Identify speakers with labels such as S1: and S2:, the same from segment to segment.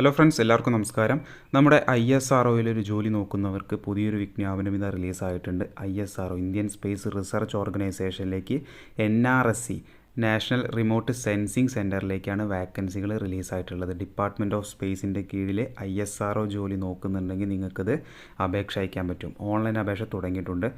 S1: Hello friends എല്ലാവർക്കും നമസ്കാരം. നമ്മുടെ ഐ എസ് ആർ ഒരു ജോലി നോക്കുന്നവർക്ക് പുതിയൊരു വിജ്ഞാപനം ഇത് റിലീസായിട്ടുണ്ട് I S R O Indian Space Research ഓർഗനൈസേഷനിലേക്ക് N R S C National Remote Sensing സെന്ററിലേക്കാണ് വാക്കൻസികൾ റിലീസായിട്ടുള്ളത് ഡിപ്പാർട്ട്മെന്റ് ഓഫ് സ്പേസിന്റെ കീഴിൽ ഐ എസ് ആർ ഒ ജോലി നോക്കുന്നുണ്ടെങ്കിൽ നിങ്ങൾക്കത് അപേക്ഷ അയക്കാൻ പറ്റും. ഓൺലൈൻ അപേക്ഷ തുടങ്ങിയിട്ടുണ്ട്.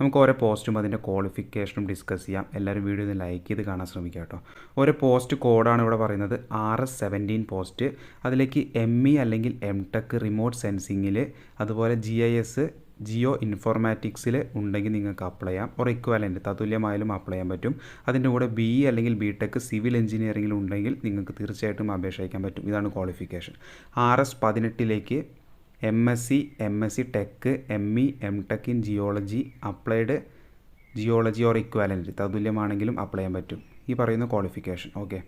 S1: നമുക്ക് ഓരോ പോസ്റ്റും അതിന്റെ ക്വാളിഫിക്കേഷനും ഡിസ്കസ് ചെയ്യാം. എല്ലാവരും വീഡിയോ ഒന്ന് ലൈക്ക് ചെയ്ത് കാണാൻ ശ്രമിക്കുക കേട്ടോ. ഓരോ പോസ്റ്റ് കോഡാണ് ഇവിടെ പറയുന്നത്. ആർ എസ് സെവന്റീൻ പോസ്റ്റ് അതിലേക്ക് എം ഇ അല്ലെങ്കിൽ എം ടെക് റിമോട്ട് സെൻസിങ്ങിൽ അതുപോലെ ജി ഐ എസ് ജിയോ ഇൻഫോർമാറ്റിക്സിൽ ഉണ്ടെങ്കിൽ നിങ്ങൾക്ക് അപ്ലൈ ചെയ്യാം. ഒരു ഇക്വാലന്റ് തതുല്യമായാലും അപ്ലൈ ചെയ്യാൻ പറ്റും. അതിന്റെ കൂടെ ബി ഇ അല്ലെങ്കിൽ ബി ടെക് സിവിൽ എഞ്ചിനീയറിംഗിൽ ഉണ്ടെങ്കിൽ നിങ്ങൾക്ക് തീർച്ചയായിട്ടും അപേക്ഷിക്കാൻ പറ്റും. ഇതാണ് qualification R S പതിനെട്ടിലേക്ക് M S C M S C tech M E M tech in geology applied geology or equivalent തതുല്യമാണെങ്കിലും apply ചെയ്യാൻ പറ്റും. ഈ പറയുന്ന qualification okay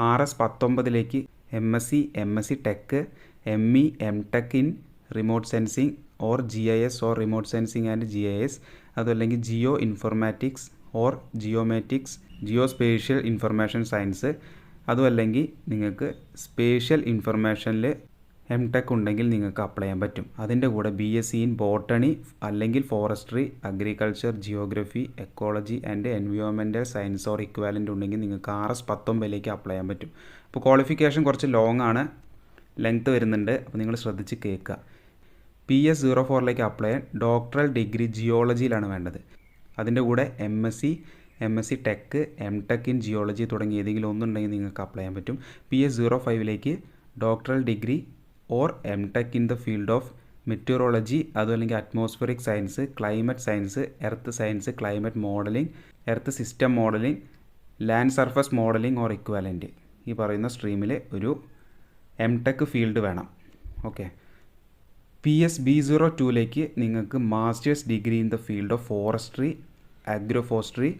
S1: R S പത്തൊമ്പതിലേക്ക് M S C M S C tech M E M tech in remote sensing or G I S or remote sensing and G I S അതല്ലെങ്കിൽ geo informatics or geomatics geo spatial information science അതും അല്ലെങ്കിൽ നിങ്ങൾക്ക് spatial ഇൻഫർമേഷനിൽ M tech ഉണ്ടെങ്കിൽ നിങ്ങൾക്ക് apply ചെയ്യാൻ പറ്റും. അതിന്റെ കൂടെ B S C in botany അല്ലെങ്കിൽ forestry agriculture geography ecology and എൻവിയോൺമെന്റൽ science or equivalent ഉണ്ടെങ്കിൽ നിങ്ങൾക്ക് ആർ എസ് പത്തൊമ്പതിലേക്ക് അപ്ലൈ ചെയ്യാൻ പറ്റും. അപ്പോൾ ക്വാളിഫിക്കേഷൻ കുറച്ച് ലോങ് ആണ്. ലെങ്ത്ത് വരുന്നുണ്ട്. അപ്പോൾ നിങ്ങൾ ശ്രദ്ധിച്ച് കേൾക്കുക. പി എസ് സീറോ ഫോറിലേക്ക് അപ്ലൈ ചെയ്യാൻ ഡോക്ടറൽ ഡിഗ്രി ജിയോളജിയിലാണ് വേണ്ടത്. അതിന്റെ കൂടെ M S C M S C tech M tech in geology തുടങ്ങി ഏതെങ്കിലും ഒന്നുണ്ടെങ്കിൽ നിങ്ങൾക്ക് അപ്ലൈ ചെയ്യാൻ പറ്റും. P S zero ഫൈവിലേക്ക് doctoral degree or M tech in the field of meteorology അതുമല്ലെങ്കിൽ atmospheric science climate science earth science climate modelling earth system modelling land surface modelling or equivalent ഈ പറയുന്ന സ്ട്രീമിൽ ഒരു എം ടെക് ഫീൽഡ് വേണം. Okay P S B zero ടൂലേക്ക് നിങ്ങൾക്ക് master's degree in the field of forestry agro forestry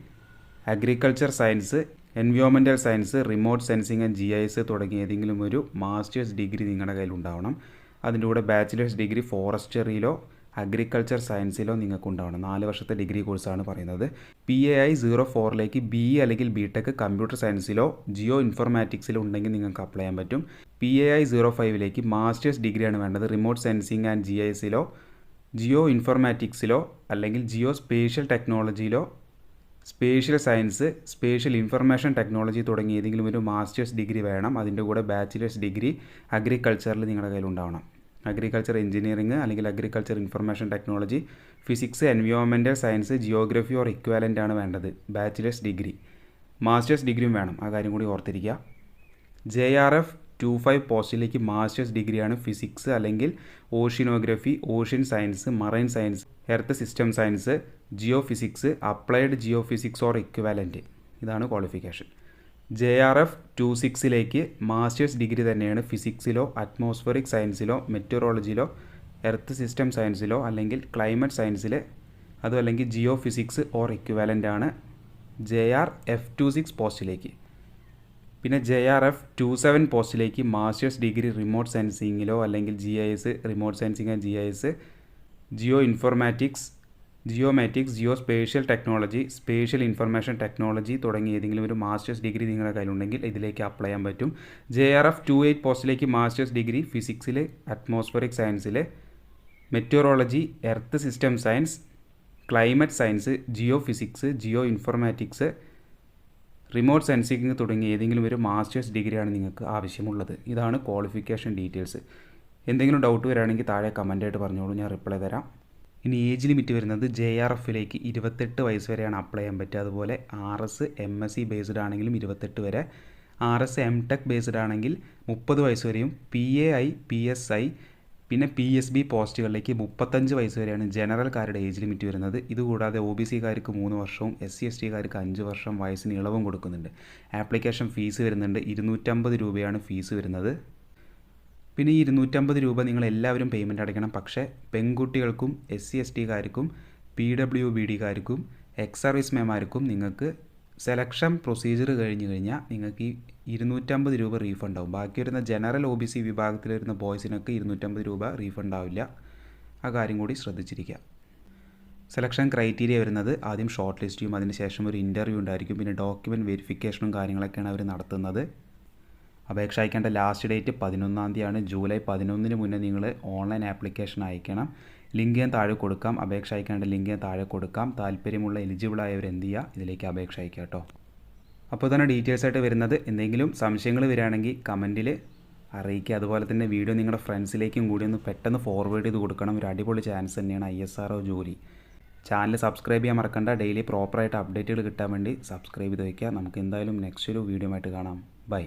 S1: agriculture science എൻവിയോമെന്റൽ science remote sensing and G I S തുടങ്ങിയ ഏതെങ്കിലും ഒരു masters degree നിങ്ങളുടെ കയ്യിൽ ഉണ്ടാവണം അതിന്റെ കൂടെ ബാച്ചിലേഴ്സ് ഡിഗ്രി ഫോറസ്റ്ററിയിലോ അഗ്രികൾച്ചർ സയൻസിലോ നിങ്ങൾക്ക് ഉണ്ടാവണം നാല് വർഷത്തെ ഡിഗ്രി കോഴ്സാണ് പറയുന്നത്. പി എ ഐ സീറോ ഫോറിലേക്ക് ബി ഇ അല്ലെങ്കിൽ ബി ടെക് കമ്പ്യൂട്ടർ സയൻസിലോ ജിയോ ഇൻഫോർമാറ്റിക്സിലോ ഉണ്ടെങ്കിൽ നിങ്ങൾക്ക് അപ്ലൈ ചെയ്യാൻ പറ്റും. പി എ ഐ സീറോ ഫൈവിലേക്ക് മാസ്റ്റേഴ്സ് ഡിഗ്രിയാണ് വേണ്ടത്. Remote sensing and G I എസിലോ geo ഇൻഫോർമാറ്റിക്സിലോ അല്ലെങ്കിൽ geo spatial ടെക്നോളജിയിലോ spatial science spatial information technology തുടങ്ങി ഏതെങ്കിലും ഒരു മാസ്റ്റേഴ്സ് ഡിഗ്രി വേണം. അതിന്റെ കൂടെ ബാച്ചിലേഴ്സ് ഡിഗ്രി അഗ്രികൾച്ചറിൽ നിങ്ങളുടെ കയ്യിൽ ഉണ്ടാവണം. അഗ്രികൾച്ചർ എഞ്ചിനീയറിംഗ് അല്ലെങ്കിൽ അഗ്രികൾച്ചർ ഇൻഫർമേഷൻ ടെക്നോളജി ഫിസിക്സ് എൻവയോൺമെന്റൽ സയൻസ് ജിയോഗ്രഫി ഓർ ഇക്വാലന്റ് ആണ് വേണ്ടത്. ബാച്ചിലേഴ്സ് ഡിഗ്രി മാസ്റ്റേഴ്സ് ഡിഗ്രിയും വേണം. ആ കാര്യം കൂടി ഓർത്തിരിക്കുക. J R F two five പോസ്റ്റിലേക്ക് മാസ്റ്റേഴ്സ് ഡിഗ്രിയാണ് ഫിസിക്സ് അല്ലെങ്കിൽ oceanography ocean science marine science earth system science geophysics applied geophysics or equivalent ഇതാണ് qualification J R F two സിക്സിലേക്ക് masters degree തന്നെയാണ് ഫിസിക്സിലോ അറ്റ്മോസ്ഫറിക് സയൻസിലോ മെറ്റോറോളജിയിലോ എർത്ത് സിസ്റ്റം സയൻസിലോ അല്ലെങ്കിൽ ക്ലൈമറ്റ് സയൻസിൽ അതും അല്ലെങ്കിൽ ജിയോ ഫിസിക്സ് ഓർ ഇക്വാലന്റ് ആണ് J R F two six പോസ്റ്റിലേക്ക് പിന്നെ J R F two seven പോസ്റ്റിലേക്ക് മാസ്റ്റേഴ്സ് ഡിഗ്രി റിമോട്ട് സെൻസിങ്ങിലോ അല്ലെങ്കിൽ G I S remote sensing and G I S geoinformatics geomatics geospatial technology spatial information technology തുടങ്ങിയ ഏതെങ്കിലും ഒരു masters degree നിങ്ങളുടെ കയ്യിലുണ്ടെങ്കിൽ ഇതിലേക്ക് അപ്ലൈ ചെയ്യാൻ പറ്റും. J R F two eight പോസ്റ്റിലേക്ക് മാസ്റ്റേഴ്സ് ഡിഗ്രി ഫിസിക്സിൽ അറ്റ്മോസ്ഫറിക് സയൻസിൽ meteorology earth system science climate science geo physics geo informatics remote sensing തുടങ്ങിയ ഏതെങ്കിലും ഒരു മാസ്റ്റേഴ്സ് ഡിഗ്രിയാണ് നിങ്ങൾക്ക് ആവശ്യമുള്ളത്. ഇതാണ് ക്വാളിഫിക്കേഷൻ ഡീറ്റെയിൽസ്. എന്തെങ്കിലും ഡൗട്ട് വരികയാണെങ്കിൽ താഴെ കമന്റായിട്ട് പറഞ്ഞോളൂ ഞാൻ റിപ്ലൈ തരാം. ഇനി ഏജ് ലിമിറ്റ് വരുന്നത് ജെ ആർ എഫിലേക്ക് ഇരുപത്തെട്ട് വയസ്സ് വരെയാണ് അപ്ലൈ ചെയ്യാൻ പറ്റുക. അതുപോലെ R S M S C based ആണെങ്കിലും ഇരുപത്തെട്ട് വരെ. R S M tech based ആണെങ്കിൽ മുപ്പത് വയസ്സ് വരെയും P A I P S I പിന്നെ പി എസ് ബി പോസ്റ്റുകളിലേക്ക് മുപ്പത്തഞ്ച് വയസ്സ് വരെയാണ് ജനറൽക്കാരുടെ ഏജ് ലിമിറ്റ് വരുന്നത്. ഇതുകൂടാതെ ഒ ബി സിക്കാർക്ക് മൂന്ന് വർഷവും എസ് സി എസ് ടിക്കാർക്ക് അഞ്ച് വർഷം വയസ്സിന് ഇളവും കൊടുക്കുന്നുണ്ട്. ആപ്ലിക്കേഷൻ ഫീസ് വരുന്നുണ്ട്. ഇരുന്നൂറ്റമ്പത് രൂപയാണ് ഫീസ് വരുന്നത്. പിന്നെ ഈ ഇരുന്നൂറ്റമ്പത് രൂപ നിങ്ങൾ എല്ലാവരും പേയ്മെന്റ് അടയ്ക്കണം. പക്ഷേ പെൺകുട്ടികൾക്കും എസ് സി എസ് ടിക്കാർക്കും പി ഡബ്ല്യു ബി ഡിക്കാർക്കും എക്സ് സർവീസ് മേമാർക്കും നിങ്ങൾക്ക് സെലക്ഷൻ പ്രൊസീജിയർ കഴിഞ്ഞ് കഴിഞ്ഞാൽ നിങ്ങൾക്ക് ഈ ഇരുന്നൂറ്റമ്പത് രൂപ റീഫണ്ട് ആവും. ബാക്കി വരുന്ന ജനറൽ ഒ ബി സി വിഭാഗത്തിൽ വരുന്ന ബോയ്സിനൊക്കെ ഇരുന്നൂറ്റമ്പത് രൂപ റീഫണ്ട് ആവില്ല. ആ കാര്യം കൂടി ശ്രദ്ധിച്ചിരിക്കുക സെലക്ഷൻ ക്രൈറ്റീരിയ വരുന്നത് ആദ്യം ഷോർട്ട് ലിസ്റ്റ് അതിനുശേഷം ഒരു ഇന്റർവ്യൂ ഉണ്ടായിരിക്കും. പിന്നെ ഡോക്യുമെന്റ് വെരിഫിക്കേഷനും കാര്യങ്ങളൊക്കെയാണ് അവർ നടത്തുന്നത്. അപേക്ഷ അയക്കേണ്ട ലാസ്റ്റ് ഡേറ്റ് പതിനൊന്നാം തീയതിയാണ്. ജൂലൈ പതിനൊന്നിന് മുന്നേ നിങ്ങൾ ഓൺലൈൻ ആപ്ലിക്കേഷൻ അയക്കണം. ലിങ്ക് ഞാൻ താഴെ കൊടുക്കാം. അപേക്ഷ അയക്കേണ്ട ലിങ്ക് ഞാൻ താഴെ കൊടുക്കാം. താല്പര്യമുള്ള എലിജിബിൾ ആയവർ എന്ത് ചെയ്യുക ഇതിലേക്ക് അപേക്ഷ അയക്കുക കേട്ടോ. അപ്പോൾ തന്നെ ഡീറ്റെയിൽസ് ആയിട്ട് വരുന്നത്. എന്തെങ്കിലും സംശയങ്ങൾ വരികയാണെങ്കിൽ കമന്റിൽ അറിയിക്കുക. അതുപോലെ തന്നെ വീഡിയോ നിങ്ങളുടെ ഫ്രണ്ട്സിലേക്കും കൂടി ഒന്ന് പെട്ടെന്ന് ഫോർവേഡ് ചെയ്ത് കൊടുക്കണം. ഒരു അടിപൊളി ചാൻസ് തന്നെയാണ് ഐ എസ് ആർ ജോലി. ചാനൽ സബ്സ്ക്രൈബ് ചെയ്യാൻ മറക്കണ്ട. ഡെയിലി പ്രോപ്പറായിട്ട് അപ്ഡേറ്റുകൾ കിട്ടാൻ വേണ്ടി സബ്സ്ക്രൈബ് ചെയ്ത് വയ്ക്കുക നമുക്ക് എന്തായാലും നെക്സ്റ്റ് ഒരു വീഡിയോ ആയിട്ട് കാണാം. ബൈ